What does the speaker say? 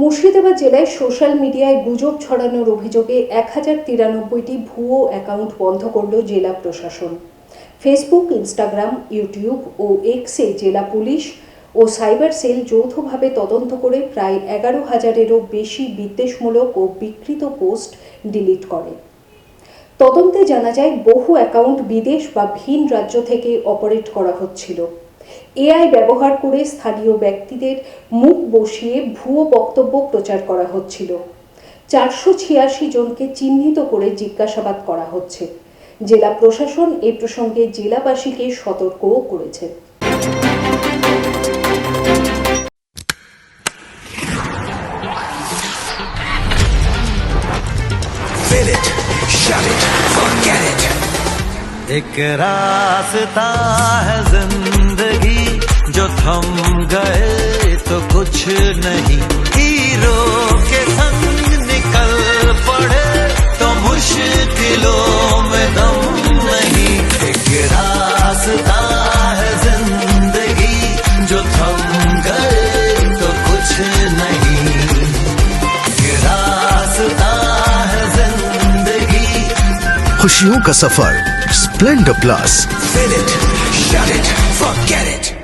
মুর্শিদাবাদ জেলায় সোশ্যাল মিডিয়ায় গুজব ছড়ানোর অভিযোগে এক হাজার তিরানব্বইটি ভুয়ো অ্যাকাউন্ট বন্ধ করল জেলা প্রশাসন। ফেসবুক, ইনস্টাগ্রাম, ইউটিউব ও এক্সে জেলা পুলিশ ও সাইবার সেল যৌথভাবে তদন্ত করে প্রায় এগারো হাজারেরও বেশি বিদ্বেষমূলক ও বিকৃত পোস্ট ডিলিট করে। তদন্তে জানা যায়, বহু অ্যাকাউন্ট বিদেশ বা ভিন রাজ্য থেকে অপারেট করা হচ্ছিল। এআই ব্যবহার করে স্থানীয় ব্যক্তিদের মুখ বসিয়ে ভুয়ো বক্তব্য প্রচার করা হচ্ছিল চারশো ছিয়াশি জনকে চিহ্নিত করে জিজ্ঞাসাবাদ করা হচ্ছে জেলা প্রশাসন এ প্রসঙ্গে জেলাবাসীকে সতর্কও করেছে Fill it, shut it, forget it. एक रास्ता है जिंदगी जो थम गए तो कुछ नहीं। हीरो के संग निकल पड़े तो मुश्किलों में दम नहीं। एक रास्ता है ज़िंदगी जो थम गए तो कुछ नहीं। एक रास्ता है ज़िंदगी। खुशियों का सफ़र Splendor plus Fill it, shut it, forget it.